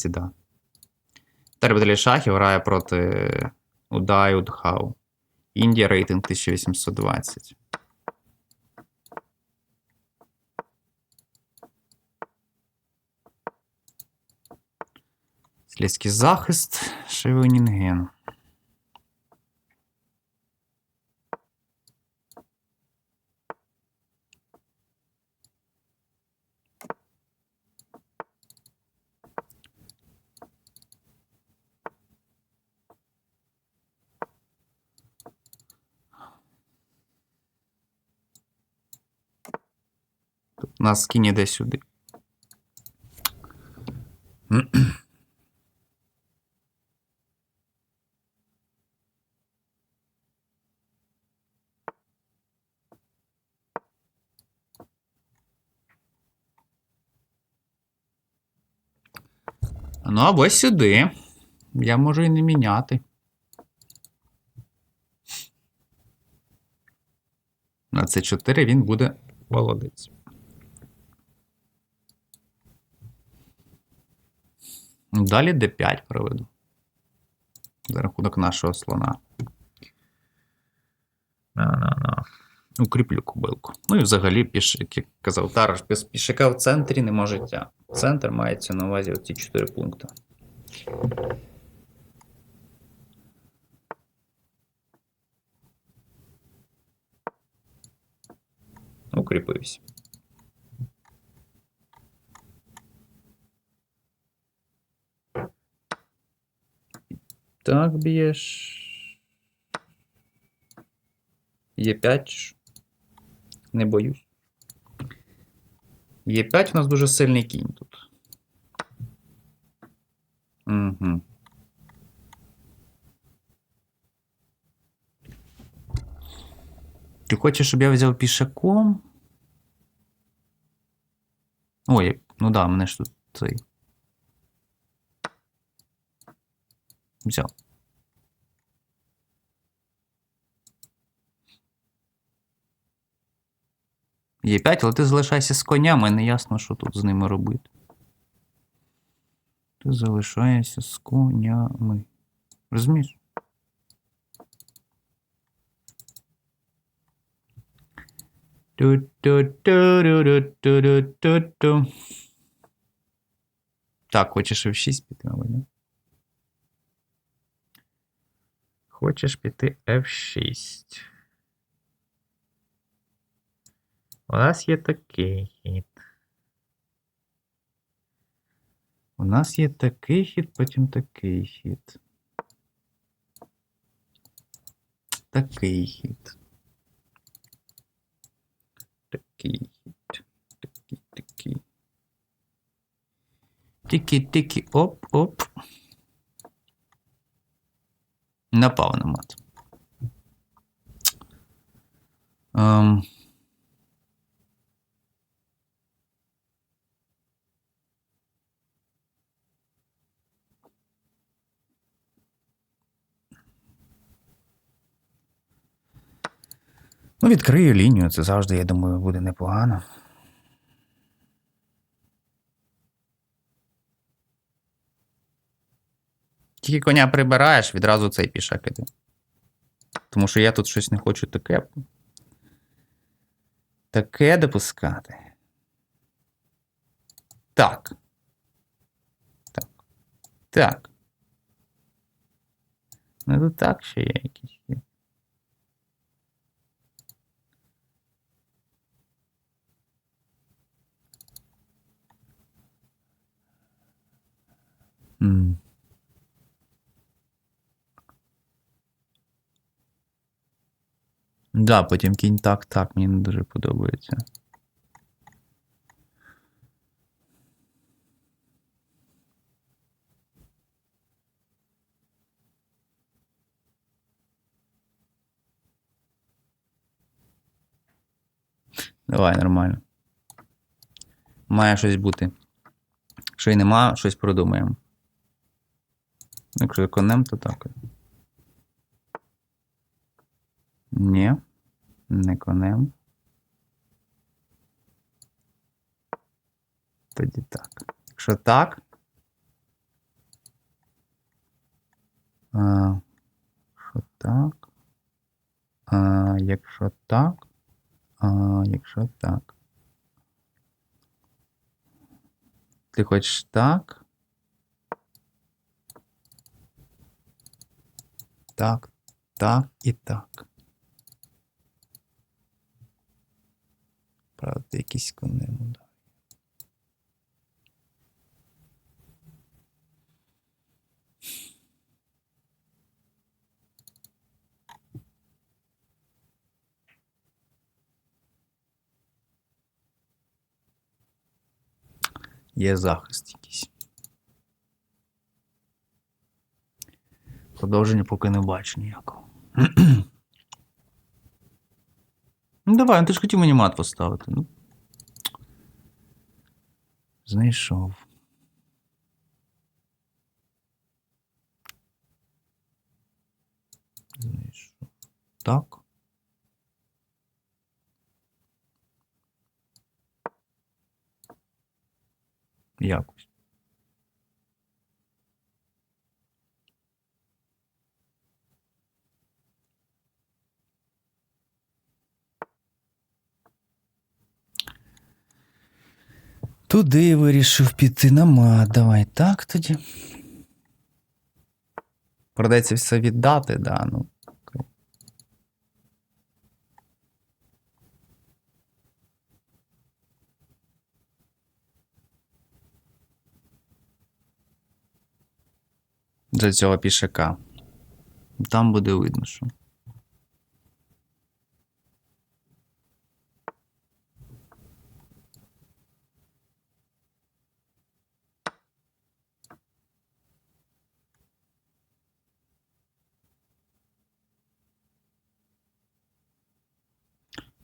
200, да. Тепер баталій шахів грає проти Удай Удхау. Індія рейтинг 1820. Слідський захист, Шевенінген. Нас кінь іде сюди. Ну, або сюди. Я можу і не міняти. На це 4 він буде молодець. Далі d5 проведу. За рахунок нашого слона. На-на-на. Укріплю кубилку. Ну і взагалі, піш, як я казав, Тараш, без пішака в центрі нема життя. Центр мається на увазі оці 4 пункти. Укріпився. Так, б'єш. Є 5. Не боюсь. Є 5 у нас дуже сильний кінь тут. Угу. Ти хочеш, щоб я взяв пішаком? Ой, ну да, мене ж тут цей. Взяв. Є 5, але ти залишайся з конями, не ясно, що тут з ними робити. Ти залишаєшся з конями. Розумієш? Так, хочеш F6 піти, мабуть, да? Хочеш піти F6. У нас є такий хід. У нас є такий хід, потім такий хід. Такий хід. Такий хід. Такий, такий. Тики-тики, оп, Напав на мат. Ем. Ну, відкрию лінію, це завжди, я думаю, буде непогано. Тільки коня прибираєш, відразу цей пішак іде. Тому що я тут щось не хочу таке. Таке допускати. Так. Так. Так. Ну тут так ще є якісь. є. Да, потім кінь так, так, мені не дуже подобається. Давай, нормально. Має щось бути. Якщо й нема, щось продумаємо. Якщо конем, то так. Ні. Не конем. Тоді так. Якщо так. А, Якщо так. А, Якщо так. А, Якщо так. Ти хочеш так. Так, так і так. Правда, якісь кони. ну. Є захист якийсь. Продовження поки не бачу ніякого. ну давай, ну ти ж хотів мені мат поставити. Ну. Знайшов. Знайшов. Так. Якось. Туди вирішив піти на мат. Давай так тоді. Придеться все віддати, да, ну. Для цього пішака. Там буде видно, що.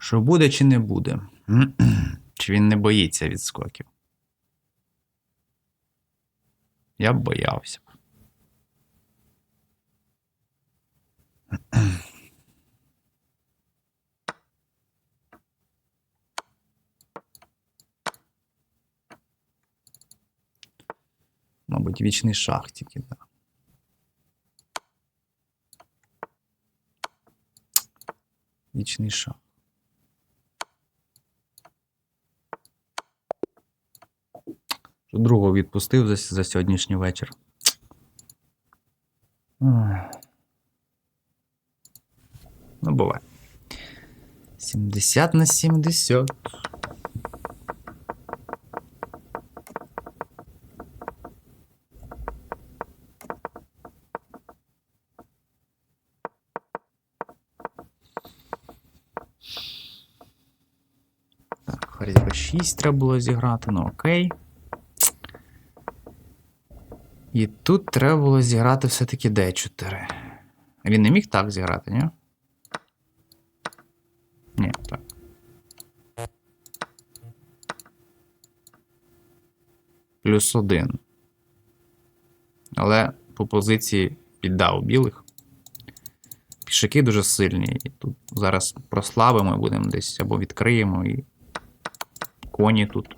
Що буде чи не буде? Чи він не боїться відскоків? Я б боявся. Мабуть, вічний шах тільки, да. Вічний шах. Другого відпустив за, за сьогоднішній вечір. Ну, буває. 70 на 70. Так, Харізьба 6 треба було зіграти, ну окей. І тут треба було зіграти все-таки D4. Він не міг так зіграти, ні? Ні, так. Плюс один. Але по позиції піддав білих. Пішаки дуже сильні. І тут зараз прослабимо і будемо десь або відкриємо і коні тут.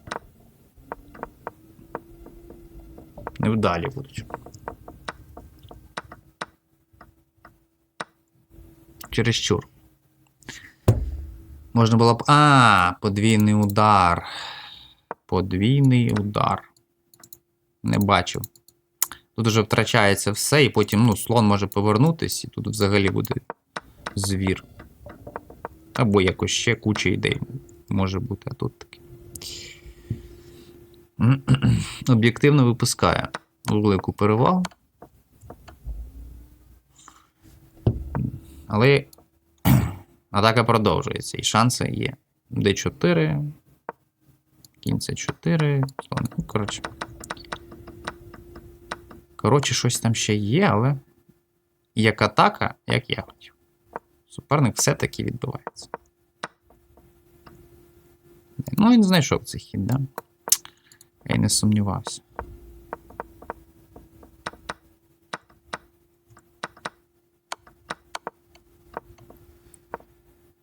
Невдалі будуть. Чересчур. Можна було б. А, подвійний удар. Подвійний удар. Не бачив. Тут вже втрачається все, і потім ну, слон може повернутись, і тут взагалі буде звір. Або якось ще куча ідей може бути, а тут таке. Об'єктивно випускає велику перевагу. Але атака продовжується, і шанси є. D4, кінь C4, слон. Ну, коротше. Коротше, щось там ще є, але як атака, як я хотів. Суперник все-таки відбувається. Ну, він знайшов цей хід, да? Я й не сумнівався.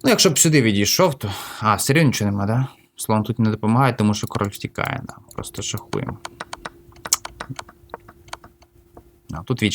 Ну, якщо б сюди відійшов, то. А, все рівно нічого нема, да? Слон тут не допомагає, тому що король втікає, нам. Просто шахуємо. А тут вічно.